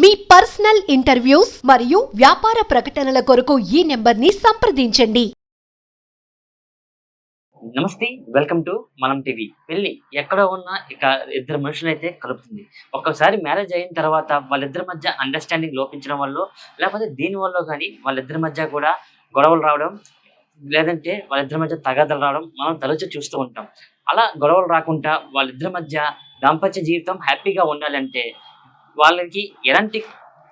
మీ personal interviews మరియు వ్యాపార ప్రకటనల కొరకు ఈ నెంబర్ని సంప్రదించండి. నమస్తే వెల్కమ్ టు మనం టీవీ. పెళ్ళి ఎక్కడ ఉన్నా ఇక ఇద్దరు మనుషులైతే కలుపుతుంది. ఒక్కసారి మ్యారేజ్ అయిన తర్వాత వాళ్ళిద్దరి మధ్య అండర్స్టాండింగ్ లోపించడం వల్ల లేకపోతే దీని వల్ల కానీ వాళ్ళిద్దరి మధ్య కూడా గొడవలు రావడం లేదంటే వాళ్ళిద్దరి మధ్య తగాదలు రావడం మనం తరచూ చూస్తూ ఉంటాం. అలా గొడవలు రాకుండా వాళ్ళిద్దరి మధ్య దాంపత్య జీవితం హ్యాపీగా ఉండాలంటే వాళ్ళకి ఎలాంటి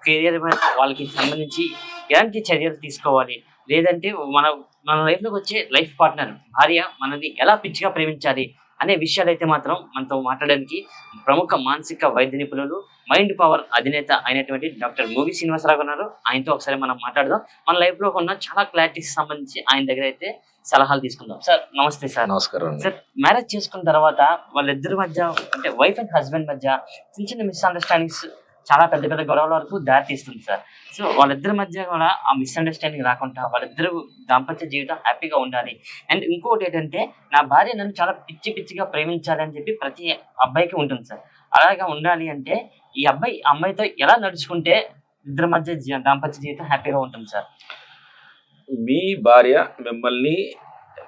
కెరియర్ మీద వాళ్ళకి సంబంధించి ఎలాంటి చర్యలు తీసుకోవాలి? లేదంటే మన మన లైఫ్లోకి వచ్చే లైఫ్ పార్ట్నర్ భార్య మనది ఎలా పిచ్చిగా ప్రేమించాలి? అనే విషయాలు అయితే మాత్రం మనతో మాట్లాడడానికి ప్రముఖ మానసిక వైద్య నిపుణులు మైండ్ పవర్ అధినేత అయినటువంటి డాక్టర్ మూవీ శ్రీనివాసరావు ఉన్నారు. ఆయనతో ఒకసారి మనం మాట్లాడదాం. మన లైఫ్లో ఉన్న చాలా క్లారిటీస్ సంబంధించి ఆయన దగ్గర అయితే సలహాలు తీసుకుందాం. సార్ నమస్తే సార్. నమస్కారం సార్ మ్యారేజ్ చేసుకున్న తర్వాత వాళ్ళిద్దరి మధ్య అంటే వైఫ్ అండ్ హస్బెండ్ మధ్య చిన్న చిన్న మిస్అండర్స్టాండింగ్స్ చాలా పెద్ద పెద్ద గొడవల వరకు దారి తీస్తుంది సార్. సో వాళ్ళిద్దరి మధ్య కూడా ఆ మిస్అండర్స్టాండింగ్ రాకుండా వాళ్ళిద్దరు దాంపత్య జీవితం హ్యాపీగా ఉండాలి. అండ్ ఇంకోటి ఏంటంటే నా భార్య నన్ను చాలా పిచ్చి పిచ్చిగా ప్రేమించాలి అని చెప్పి ప్రతి అబ్బాయికి ఉంటుంది సార్. అలాగా ఉండాలి అంటే ఈ అబ్బాయి అమ్మాయితో ఎలా నడుచుకుంటే ఇద్దరి మధ్య దాంపత్య జీవితం హ్యాపీగా ఉంటుంది సార్. మీ భార్య మిమ్మల్ని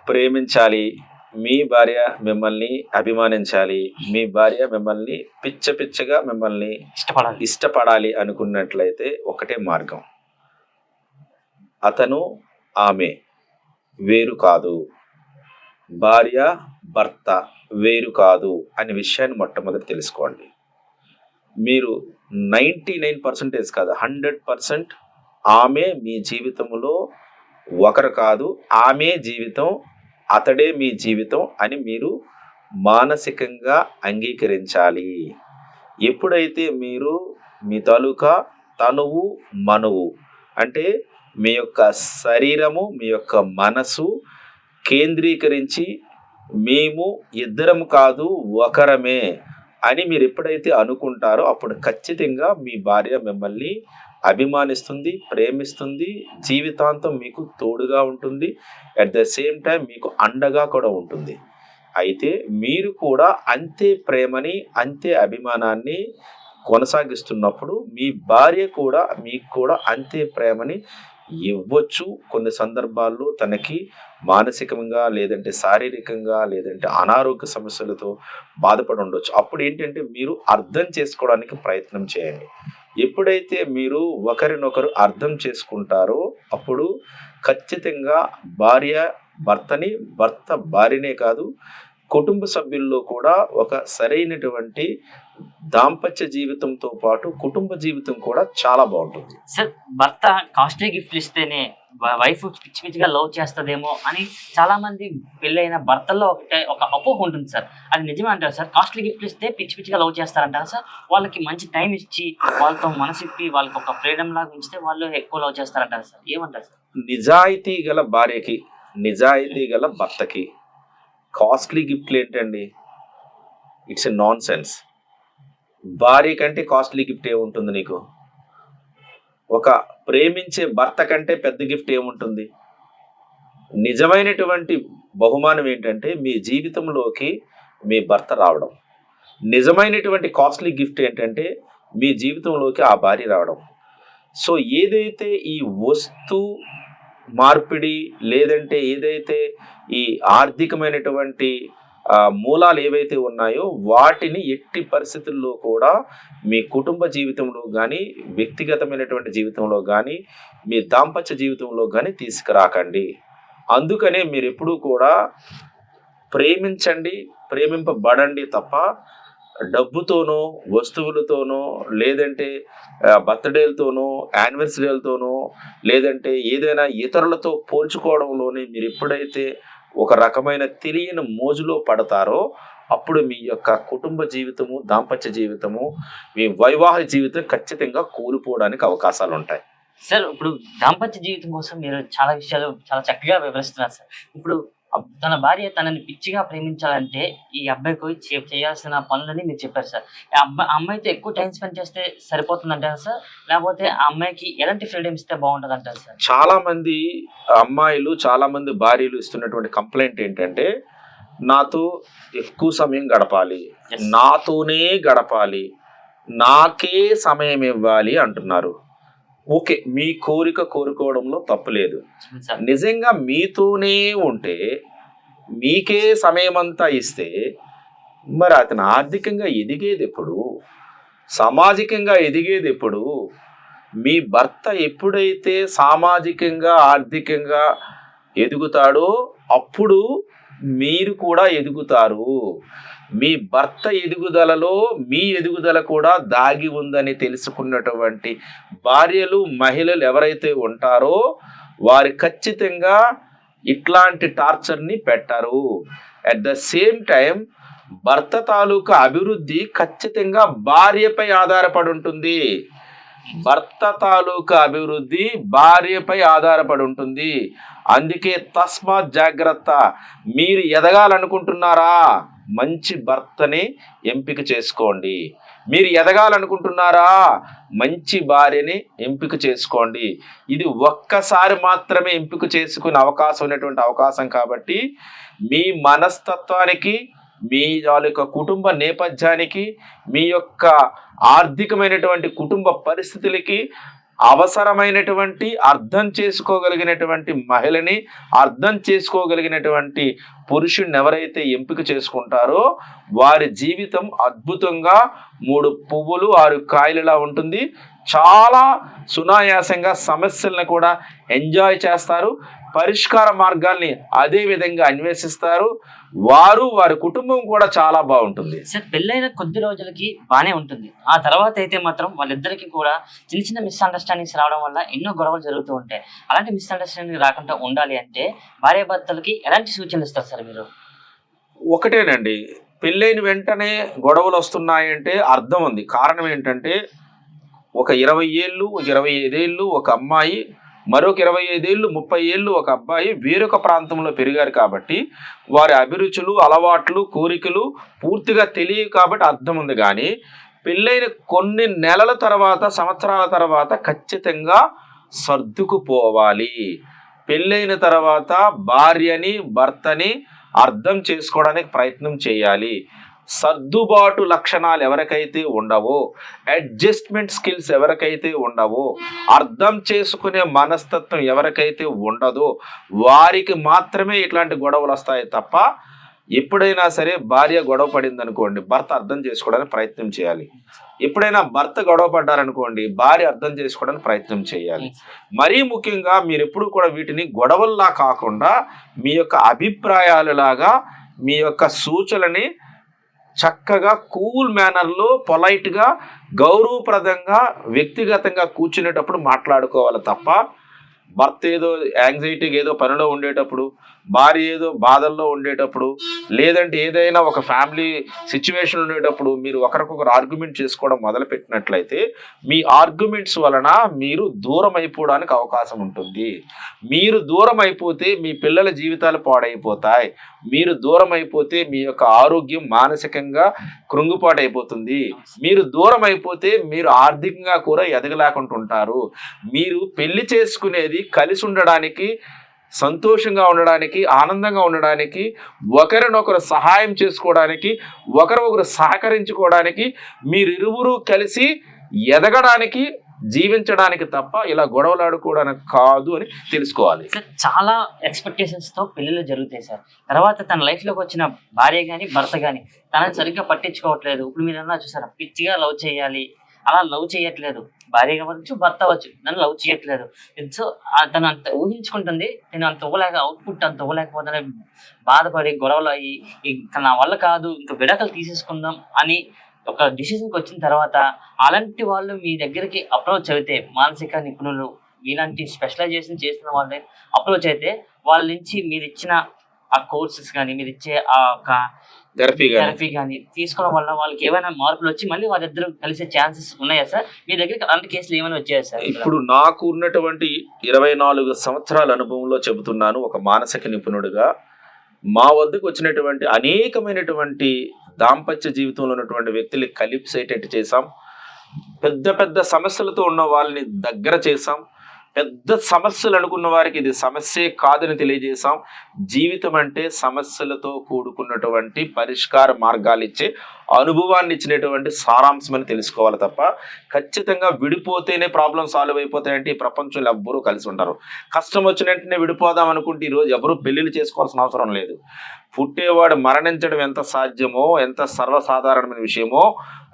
ప్రేమించాలి. మీ భార్య మిమ్మల్ని అభిమానించాలి. మీ భార్య మిమ్మల్ని పిచ్చ పిచ్చగా మిమ్మల్ని ఇష్టపడాలి. ఇష్టపడాలి అనుకున్నట్లయితే ఒకటే మార్గం. అతను ఆమె వేరు కాదు. భార్య భర్త వేరు కాదు అనే విషయాన్ని మొట్టమొదటి తెలుసుకోండి. మీరు నైంటీ నైన్ పర్సెంటేజ్ కాదు హండ్రెడ్ పర్సెంట్ ఆమె మీ జీవితంలో ఒకరు కాదు ఆమె జీవితం అతడే మీ జీవితం అని మీరు మానసికంగా అంగీకరించాలి. ఎప్పుడైతే మీరు మీ తాలూకా తనువు మనువు అంటే మీ యొక్క శరీరము మీ యొక్క మనసు కేంద్రీకరించి మేము ఇద్దరం కాదు ఒకరమే అని మీరు ఎప్పుడైతే అనుకుంటారో అప్పుడు ఖచ్చితంగా మీ భార్య మిమ్మల్ని అభిమానిస్తుంది ప్రేమిస్తుంది జీవితాంతం మీకు తోడుగా ఉంటుంది అట్ ద సేమ్ టైం మీకు అండగా కూడా ఉంటుంది. అయితే మీరు కూడా అంతే ప్రేమని అంతే అభిమానాన్ని కొనసాగిస్తున్నప్పుడు మీ భార్య కూడా మీకు కూడా అంతే ప్రేమని ఇవ్వచ్చు. కొన్ని సందర్భాల్లో తనకి మానసికంగా లేదంటే శారీరకంగా లేదంటే అనారోగ్య సమస్యలతో బాధపడి ఉండొచ్చు. అప్పుడు ఏంటంటే మీరు అర్థం చేసుకోవడానికి ప్రయత్నం చేయండి. ఎప్పుడైతే మీరు ఒకరినొకరు అర్థం చేసుకుంటారో అప్పుడు ఖచ్చితంగా భార్య భర్తని భర్త భార్యనే కాదు కుటుంబ సభ్యుల్లో కూడా ఒక సరైనటువంటి దాంపత్య జీవితంతో పాటు కుటుంబ జీవితం కూడా చాలా బాగుంటుంది. సార్ భర్త కాస్ట్లీ గిఫ్ట్ ఇస్తేనే వైఫ్ పిచ్చి పిచ్చిగా లవ్ చేస్తుందేమో అని చాలా మంది పెళ్ళైన భర్తల్లో ఒకటే ఒక అపోహ ఉంటుంది సార్. అది నిజమే అంటారు సార్. కాస్ట్లీ గిఫ్ట్ ఇస్తే పిచ్చి పిచ్చిగా లవ్ చేస్తారంటారా సార్? వాళ్ళకి మంచి టైం ఇచ్చి వాళ్ళతో మనసిప్పి వాళ్ళకి ఒక ఫ్రీడమ్ లాగా ఉంచితే వాళ్ళు ఎక్కువ లవ్ చేస్తారంటారు సార్? ఏమంటారు సార్? నిజాయితీ గల భార్యకి నిజాయితీ గల భర్తకి కాస్ట్లీ గిఫ్ట్లు ఏంటండి? ఇట్స్ ఎ నాన్ సెన్స్ భార్య కంటే కాస్ట్లీ గిఫ్ట్ ఏముంటుంది నీకు? ఒక ప్రేమించే భర్త కంటే పెద్ద గిఫ్ట్ ఏముంటుంది? నిజమైనటువంటి బహుమానం ఏంటంటే మీ జీవితంలోకి మీ భర్త రావడం. నిజమైనటువంటి కాస్ట్లీ గిఫ్ట్ ఏంటంటే మీ జీవితంలోకి ఆ భార్య రావడం. సో ఏదైతే ఈ వస్తు మార్పిడి లేదంటే ఏదైతే ఈ ఆర్థికమైనటువంటి మూలాలు ఏవైతే ఉన్నాయో వాటిని ఎట్టి పరిస్థితుల్లో కూడా మీ కుటుంబ జీవితంలో కానీ వ్యక్తిగతమైనటువంటి జీవితంలో కానీ మీ దాంపత్య జీవితంలో కానీ తీసుకురాకండి. అందుకనే మీరు ఎప్పుడూ కూడా ప్రేమించండి ప్రేమింపబడండి తప్ప డబ్బుతోనో వస్తువులతోనో లేదంటే బర్త్డేలతోనో యానివర్సరీలతోనో లేదంటే ఏదైనా ఇతరులతో పోల్చుకోవడంలోనే మీరు ఎప్పుడైతే ఒక రకమైన తెలియని మోజులో పడతారో అప్పుడు మీ యొక్క కుటుంబ జీవితము దాంపత్య జీవితము మీ వైవాహిక జీవితం ఖచ్చితంగా కోల్పోవడానికి అవకాశాలు ఉంటాయి. సార్ ఇప్పుడు దాంపత్య జీవితం కోసం మీరు చాలా విషయాలు చాలా చక్కగా వివరిస్తున్నారు సార్. ఇప్పుడు తన భార్య తనని పిచ్చిగా ప్రేమించాలంటే ఈ అబ్బాయికి చేయాల్సిన పనులని మీరు చెప్పారు సార్. అబ్బాయి అమ్మాయితో ఎక్కువ టైం స్పెండ్ చేస్తే సరిపోతుందంటారా సార్? లేకపోతే ఆ అమ్మాయికి ఎలాంటి ఫ్రీడమ్ ఇస్తే బాగుంటుంది అంటారు సార్? చాలా మంది అమ్మాయిలు చాలా మంది భార్యలు ఇస్తున్నటువంటి కంప్లైంట్ ఏంటంటే నాతో ఎక్కువ సమయం గడపాలి. నాతోనే గడపాలి. నాకే సమయం ఇవ్వాలి అంటున్నారు. ఓకే మీ కోరిక కోరుకోవడంలో తప్పులేదు నిజంగా మీతోనే ఉంటే మీకే సమయం అంతా ఇస్తే మరి అతను ఆర్థికంగా ఎదిగేది ఎప్పుడు సామాజికంగా ఎదిగేది ఎప్పుడు మీ భర్త ఎప్పుడైతే సామాజికంగా ఆర్థికంగా ఎదుగుతాడో అప్పుడు మీరు కూడా ఎదుగుతారు. మీ భర్త ఎదుగుదలలో మీ ఎదుగుదల కూడా దాగి ఉందని తెలుసుకున్నటువంటి భార్యలు మహిళలు ఎవరైతే ఉంటారో వారు ఖచ్చితంగా ఇట్లాంటి టార్చర్ని పెట్టారు. అట్ ద సేమ్ టైం భర్త తాలూకా అభివృద్ధి ఖచ్చితంగా భార్యపై ఆధారపడి ఉంటుంది. భర్త తాలూకా అభివృద్ధి భార్యపై ఆధారపడి ఉంటుంది. అందుకే తస్మాత్ జాగ్రత్త. మీరు ఎదగాలనుకుంటున్నారా? మంచి భర్తని ఎంపిక చేసుకోండి. మీరు ఎదగాలనుకుంటున్నారా? మంచి భార్యని ఎంపిక చేసుకోండి. ఇది ఒక్కసారి మాత్రమే ఎంపిక చేసుకునే అవకాశం ఉన్నటువంటి అవకాశం కాబట్టి మీ మనస్తత్వానికి మీ యొక్క కుటుంబ నేపథ్యానికి మీ యొక్క ఆర్థికమైనటువంటి కుటుంబ పరిస్థితులకి అవసరమైనటువంటి అర్థం చేసుకోగలిగినటువంటి మహిళని అర్థం చేసుకోగలిగినటువంటి పురుషుడిని ఎవరైతే ఎంపిక చేసుకుంటారో వారి జీవితం అద్భుతంగా మూడు పువ్వులు ఆరు కాయలులా ఉంటుంది. చాలా సునాయాసంగా సమస్యలను కూడా ఎంజాయ్ చేస్తారు. పరిష్కార మార్గాల్ని అదే విధంగా అన్వేషిస్తారు. వారు వారి కుటుంబం కూడా చాలా బాగుంటుంది. సార్ పెళ్ళైన కొద్ది రోజులకి బానే ఉంటుంది. ఆ తర్వాత అయితే మాత్రం వాళ్ళిద్దరికి కూడా చిన్న చిన్న మిస్అండర్స్టాండింగ్స్ రావడం వల్ల ఎన్నో గొడవలు జరుగుతూ ఉంటాయి. అలాంటి మిస్అండర్స్టాండింగ్ రాకుండా ఉండాలి అంటే భార్య భర్తలకి ఎలాంటి సూచనలు ఇస్తారు సార్ మీరు? ఒకటేనండి. పెళ్ళైన వెంటనే గొడవలు వస్తున్నాయంటే అర్థం ఉంది. కారణం ఏంటంటే ఒక ఇరవై ఏళ్ళు ఒక ఇరవై ఐదేళ్ళు ఒక అమ్మాయి మరొక ఇరవై ఐదేళ్ళు ముప్పై ఏళ్ళు ఒక అబ్బాయి వేరొక ప్రాంతంలో పెరిగారు కాబట్టి వారి అభిరుచులు అలవాట్లు కోరికలు పూర్తిగా తెలియవు కాబట్టి అర్థం ఉంది. కానీ పెళ్ళైన కొన్ని నెలల తర్వాత సంవత్సరాల తర్వాత ఖచ్చితంగా సర్దుకుపోవాలి. పెళ్ళైన తర్వాత భార్యని భర్తని అర్థం చేసుకోవడానికి ప్రయత్నం చేయాలి. సర్దుబాటు లక్షణాలు ఎవరికైతే ఉండవో అడ్జస్ట్మెంట్ స్కిల్స్ ఎవరికైతే ఉండవో అర్థం చేసుకునే మనస్తత్వం ఎవరికైతే ఉండదో వారికి మాత్రమే ఇట్లాంటి గొడవలు వస్తాయి తప్ప ఎప్పుడైనా సరే భార్య గొడవ పడింది అనుకోండి భర్త అర్థం చేసుకోవడానికి ప్రయత్నం చేయాలి. ఎప్పుడైనా భర్త గొడవ పడ్డారనుకోండి భార్య అర్థం చేసుకోవడానికి ప్రయత్నం చేయాలి. మరీ ముఖ్యంగా మీరు ఎప్పుడు కూడా వీటిని గొడవల్లా కాకుండా మీ యొక్క అభిప్రాయాలలాగా మీ యొక్క సూచనని చక్కగా కూల్ మేనర్లో పొలైట్గా గౌరవప్రదంగా వ్యక్తిగతంగా కూర్చునేటప్పుడు మాట్లాడుకోవాలి తప్ప భర్త ఏదో యాంగ్జైటీగా ఏదో పనిలో ఉండేటప్పుడు భార్య ఏదో బాధల్లో ఉండేటప్పుడు లేదంటే ఏదైనా ఒక ఫ్యామిలీ సిచ్యువేషన్ ఉండేటప్పుడు మీరు ఒకరికొకరు ఆర్గ్యుమెంట్ చేసుకోవడం మొదలుపెట్టినట్లయితే మీ ఆర్గ్యుమెంట్స్ వలన మీరు దూరం అయిపోవడానికి అవకాశం ఉంటుంది. మీరు దూరం అయిపోతే మీ పిల్లల జీవితాలు పాడైపోతాయి. మీరు దూరం అయిపోతే మీ యొక్క ఆరోగ్యం మానసికంగా కృంగుపాటు అయిపోతుంది మీరు దూరం అయిపోతే మీరు ఆర్థికంగా కూడా ఎదగలేకుండా ఉంటారు మీరు పెళ్ళి చేసుకునేది కలిసి ఉండడానికి సంతోషంగా ఉండడానికి ఆనందంగా ఉండడానికి ఒకరినొకరు సహాయం చేసుకోవడానికి ఒకరొకరు సహకరించుకోవడానికి మీరిరువురు కలిసి ఎదగడానికి జీవించడానికి తప్ప ఇలా గొడవలాడుకోవడానికి కాదు అని తెలుసుకోవాలి. చాలా ఎక్స్పెక్టేషన్స్తో పెళ్ళిళ్ళు జరుగుతాయి సార్. తర్వాత తన లైఫ్లోకి వచ్చిన భార్య గాని భర్త గాని తనని సరిగ్గా పట్టించుకోవట్లేదు. ఇప్పుడు మీరు అన్నా చూసారా పిచ్చిగా లవ్ చేయాలి. అలా లవ్ చేయట్లేదు. భార్య కావచ్చు భర్త అవ్వచ్చు నన్ను లవ్ చేయట్లేదు. సో తను అంత ఊహించుకుంటుంది నేను అంత ఇవ్వలేక అవుట్పుట్ అంత ఇవ్వలేకపోతే బాధపడి గొడవలు అయ్యి ఇంకా నా వల్ల కాదు ఇంకా విడాకలు తీసేసుకుందాం అని ఒక డిసిషన్కి వచ్చిన తర్వాత అలాంటి వాళ్ళు మీ దగ్గరికి అప్రోచ్ అయితే మానసిక నిపుణులు ఇలాంటి స్పెషలైజేషన్ చేసిన వాళ్ళని అప్రోచ్ అయితే వాళ్ళ నుంచి మీరు ఇచ్చిన ఆ కోర్సెస్ కానీ మీరు ఇచ్చే ఆ ఒక థెరపీ థెరపీ కానీ తీసుకోవడం వల్ల వాళ్ళకి ఏమైనా మార్పులు వచ్చి మళ్ళీ వాళ్ళిద్దరు కలిసే ఛాన్సెస్ ఉన్నాయా సార్? మీ దగ్గరికి అలాంటి కేసులు ఏమైనా వచ్చాయా సార్? ఇప్పుడు నాకు ఉన్నటువంటి ఇరవై నాలుగు సంవత్సరాల అనుభవంలో చెబుతున్నాను ఒక మానసిక నిపుణుడిగా. మా వద్దకు వచ్చినటువంటి అనేకమైనటువంటి దాంపత్య జీవితంలో ఉన్నటువంటి వ్యక్తులు కలిపిసేటట్టు చేశాం. పెద్ద పెద్ద సమస్యలతో ఉన్న వాళ్ళని దగ్గర చేశాం. పెద్ద సమస్యలు అనుకున్న వారికి ఇది సమస్యే కాదని తెలియజేశాం. జీవితం అంటే సమస్యలతో కూడుకున్నటువంటి పరిష్కార మార్గాలు ఇచ్చే అనుభవాన్ని ఇచ్చినటువంటి సారాంశం అని తెలుసుకోవాలి తప్ప ఖచ్చితంగా విడిపోతేనే ప్రాబ్లం సాల్వ్ అయిపోతాయంటే ఈ ప్రపంచంలో ఎవ్వరూ కలిసి ఉంటారు కష్టం వచ్చిన వెంటనే విడిపోదాం అనుకుంటే ఈరోజు ఎవరూ పెళ్ళిళ్ళు చేసుకోవాల్సిన అవసరం లేదు. పుట్టేవాడు మరణించడం ఎంత సాధ్యమో ఎంత సర్వసాధారణమైన విషయమో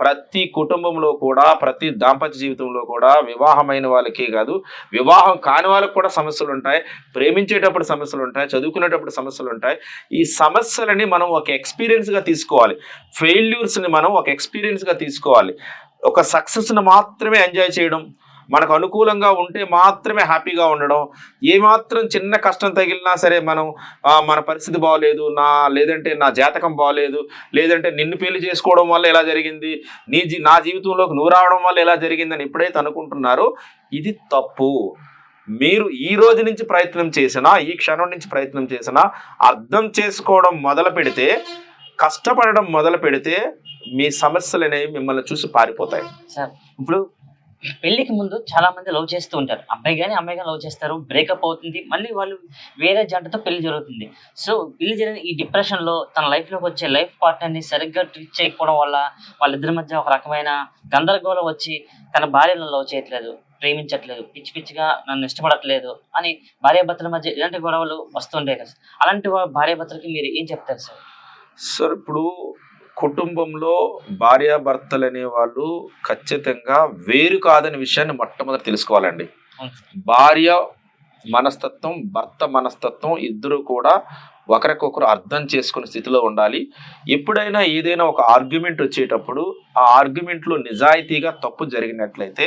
ప్రతి కుటుంబంలో కూడా ప్రతి దాంపత్య జీవితంలో కూడా వివాహమైన వాళ్ళకే కాదు వివాహం కాని వాళ్ళకి కూడా సమస్యలు ఉంటాయి ప్రేమించేటప్పుడు సమస్యలు ఉంటాయి చదువుకునేటప్పుడు సమస్యలు ఉంటాయి. ఈ సమస్యలని మనం ఒక ఎక్స్పీరియన్స్గా తీసుకోవాలి. ఫెయిల్యూర్స్ని మనం ఒక ఎక్స్పీరియన్స్గా తీసుకోవాలి. ఒక సక్సెస్ని మాత్రమే ఎంజాయ్ చేయడం మనకు అనుకూలంగా ఉంటే మాత్రమే హ్యాపీగా ఉండడం ఏమాత్రం చిన్న కష్టం తగిలినా సరే మనం మన పరిస్థితి బాగోలేదు నా లేదంటే నా జాతకం బాగోలేదు లేదంటే నిన్ను పెళ్ళి చేసుకోవడం వల్ల ఎలా జరిగింది నీ జీ నా జీవితంలోకి నువ్వు రావడం వల్ల ఎలా జరిగిందని ఎప్పుడైతే అనుకుంటున్నారో ఇది తప్పు. మీరు ఈ రోజు నుంచి ప్రయత్నం చేసినా ఈ క్షణం నుంచి ప్రయత్నం చేసినా అర్థం చేసుకోవడం మొదలు పెడితే కష్టపడడం మొదలు పెడితే మీ సమస్యలు అనేవి మిమ్మల్ని చూసి పారిపోతాయి. సార్ ఇప్పుడు పెళ్ళికి ముందు చాలా మంది లవ్ చేస్తూ ఉంటారు. అబ్బాయి కానీ అమ్మాయి కానీ లవ్ చేస్తారు. బ్రేకప్ అవుతుంది. మళ్ళీ వాళ్ళు వేరే జంటతో పెళ్ళి జరుగుతుంది. సో పెళ్ళి జరిగిన ఈ డిప్రెషన్లో తన లైఫ్లోకి వచ్చే లైఫ్ పార్ట్నర్ని సరిగ్గా ట్రీట్ చేయకపోవడం వల్ల వాళ్ళిద్దరి మధ్య ఒక రకమైన గందరగోళం వచ్చి తన భార్యను లవ్ చేయట్లేదు ప్రేమించట్లేదు పిచ్చి పిచ్చిగా నన్ను ఇష్టపడట్లేదు అని భార్యాభర్తల మధ్య ఇలాంటి గొడవలు వస్తుండే కదా అలాంటి భార్యాభర్తలకి మీరు ఏం చెప్తారు సార్? సార్ ఇప్పుడు కుటుంబంలో భార్యాభర్తలు అనే వాళ్ళు ఖచ్చితంగా వేరు కాదనే విషయాన్ని మొట్టమొదటి తెలుసుకోవాలండి. భార్య మనస్తత్వం భర్త మనస్తత్వం ఇద్దరు కూడా ఒకరికొకరు అర్థం చేసుకునే స్థితిలో ఉండాలి. ఎప్పుడైనా ఏదైనా ఒక ఆర్గ్యుమెంట్ వచ్చేటప్పుడు ఆ ఆర్గ్యుమెంట్లో నిజాయితీగా తప్పు జరిగినట్లయితే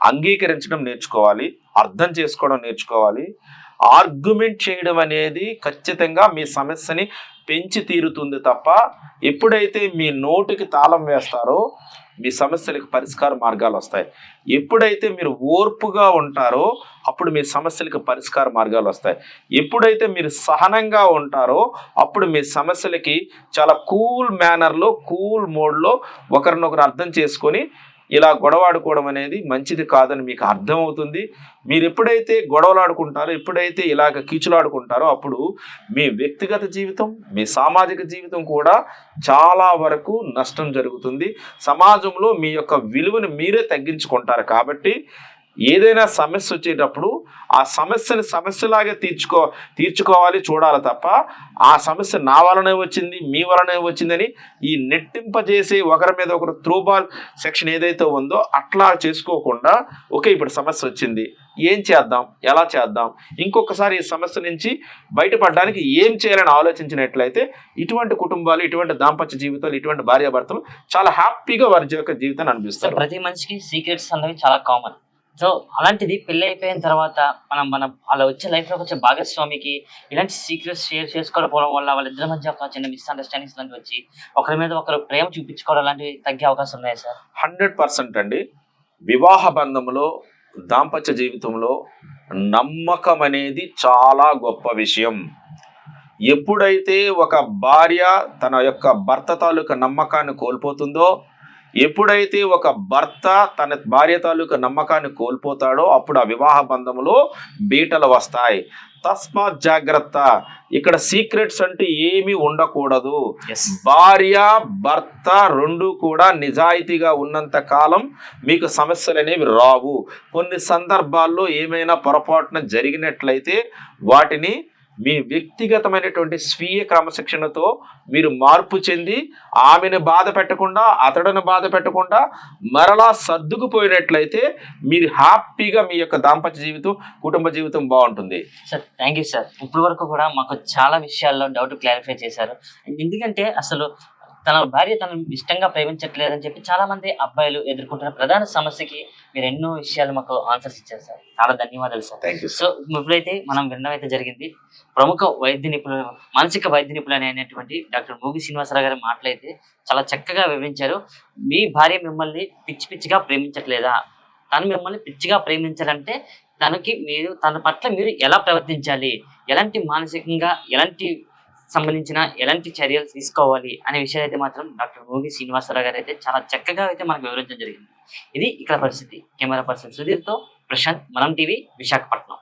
అంగీకరించడం నేర్చుకోవాలి అర్థం చేసుకోవడం నేర్చుకోవాలి. ఆర్గ్యుమెంట్ చేయడం అనేది ఖచ్చితంగా మీ సమస్యని పెంచి తీరుతుంది తప్ప ఎప్పుడైతే మీ నోటికి తాళం వేస్తారో మీ సమస్యలకు పరిష్కార మార్గాలు వస్తాయి. ఎప్పుడైతే మీరు ఓర్పుగా ఉంటారో అప్పుడు మీ సమస్యలకు పరిష్కార మార్గాలు వస్తాయి. ఎప్పుడైతే మీరు సహనంగా ఉంటారో అప్పుడు మీ సమస్యలకి చాలా కూల్ మేనర్లో కూల్ మోడ్లో ఒకరినొకరు అర్థం చేసుకొని ఇలా గొడవాడుకోవడం అనేది మంచిది కాదని మీకు అర్థమవుతుంది. మీరు ఎప్పుడైతే గొడవలాడుకుంటారో ఎప్పుడైతే ఇలాగ కీచులాడుకుంటారో అప్పుడు మీ వ్యక్తిగత జీవితం మీ సామాజిక జీవితం కూడా చాలా వరకు నష్టం జరుగుతుంది. సమాజంలో మీ యొక్క విలువను మీరే తగ్గించుకుంటారు కాబట్టి ఏదైనా సమస్య వచ్చేటప్పుడు ఆ సమస్యని సమస్యలాగే తీర్చుకో తీర్చుకోవాలి చూడాలి తప్ప ఆ సమస్య నా వలనే వచ్చింది మీ వలనే వచ్చిందని ఈ నెట్టింపజేసి ఒకరి మీద ఒకరు త్రోబాల్ సెక్షన్ ఏదైతే ఉందో అట్లా చేసుకోకుండా ఓకే ఇప్పుడు సమస్య వచ్చింది ఏం చేద్దాం ఎలా చేద్దాం ఇంకొకసారి ఈ సమస్య నుంచి బయటపడడానికి ఏం చేయాలని ఆలోచించినట్లయితే ఇటువంటి కుటుంబాలు ఇటువంటి దాంపత్య జీవితాలు ఇటువంటి భార్యాభర్తలు చాలా హ్యాపీగా వారి యొక్క జీవితాన్ని అనిపిస్తారు. ప్రతి మనిషికి సీక్రెట్స్ అనేవి చాలా కామన్. సో అలాంటిది పెళ్ళి అయిపోయిన తర్వాత మనం మన అలా వచ్చే లైఫ్ వచ్చే భాగస్వామికి ఇలాంటి సీక్రెట్స్ షేర్ చేసుకోకపోవడం వల్ల వాళ్ళిద్దరి మధ్య ఒక చిన్న మిస్అండర్స్టాండింగ్స్ లాంటివి వచ్చి ఒకరి మీద ఒకరు ప్రేమ చూపించుకోవడం లాంటివి తగ్గే అవకాశం ఉన్నాయి సార్? హండ్రెడ్ పర్సెంట్ అండి. వివాహ బంధంలో దాంపత్య జీవితంలో నమ్మకం అనేది చాలా గొప్ప విషయం. ఎప్పుడైతే ఒక భార్య తన యొక్క భర్త తాలూకా నమ్మకాన్ని కోల్పోతుందో ఎప్పుడైతే ఒక భర్త తన భార్య తాలూకా నమ్మకాన్ని కోల్పోతాడో అప్పుడు ఆ వివాహ బంధంలో బీటలు వస్తాయి. తస్మాత్ జాగ్రత్త. ఇక్కడ సీక్రెట్స్ అంటే ఏమీ ఉండకూడదు. భార్య భర్త రెండు కూడా నిజాయితీగా ఉన్నంత కాలం మీకు సమస్యలు అనేవి రావు. కొన్ని సందర్భాల్లో ఏమైనా పొరపాటున జరిగినట్లయితే వాటిని మీ వ్యక్తిగతమైనటువంటి స్వీయ క్రమశిక్షణతో మీరు మార్పు చెంది ఆమెను బాధ పెట్టకుండా అతడును బాధ పెట్టకుండా మరలా సర్దుకుపోయినట్లయితే మీరు హ్యాపీగా మీ యొక్క దాంపత్య జీవితం కుటుంబ జీవితం బాగుంటుంది. Sir thank you sir. ఇప్పటి వరకు కూడా మాకు చాలా విషయాల్లో డౌట్ క్లారిఫై చేశారు. ఎందుకంటే అసలు తన భార్య తనను ఇష్టంగా ప్రేమించట్లేదని చెప్పి చాలా మంది అబ్బాయిలు ఎదుర్కొంటున్న ప్రధాన సమస్యకి మీరు ఎన్నో విషయాలు మాకు ఆన్సర్స్ ఇచ్చారు సార్. చాలా ధన్యవాదాలు సార్. సో ఇప్పుడైతే మనం వినడం అయితే జరిగింది. ప్రముఖ వైద్య నిపుణులు మానసిక వైద్య నిపుణులు అయినటువంటి డాక్టర్ మూగి శ్రీనివాసరావు గారి మాటలైతే చాలా చక్కగా వివరించారు. మీ భార్య మిమ్మల్ని పిచ్చి పిచ్చిగా ప్రేమించట్లేదా? తను మిమ్మల్ని పిచ్చిగా ప్రేమించాలంటే తనకి మీరు తన పట్ల మీరు ఎలా ప్రవర్తించాలి? ఎలాంటి మానసికంగా ఎలాంటి సంబంధించిన ఎలాంటి చర్యలు తీసుకోవాలి అనే విషయాలు అయితే మాత్రం డాక్టర్ భోగి శ్రీనివాసరావు గారు అయితే చాలా చక్కగా అయితే మనకు వివరించడం జరిగింది. ఇది ఇక్కడ పరిస్థితి. కెమెరా పర్సన్ సుధీర్తో ప్రశాంత్ మనం టీవీ విశాఖపట్నం.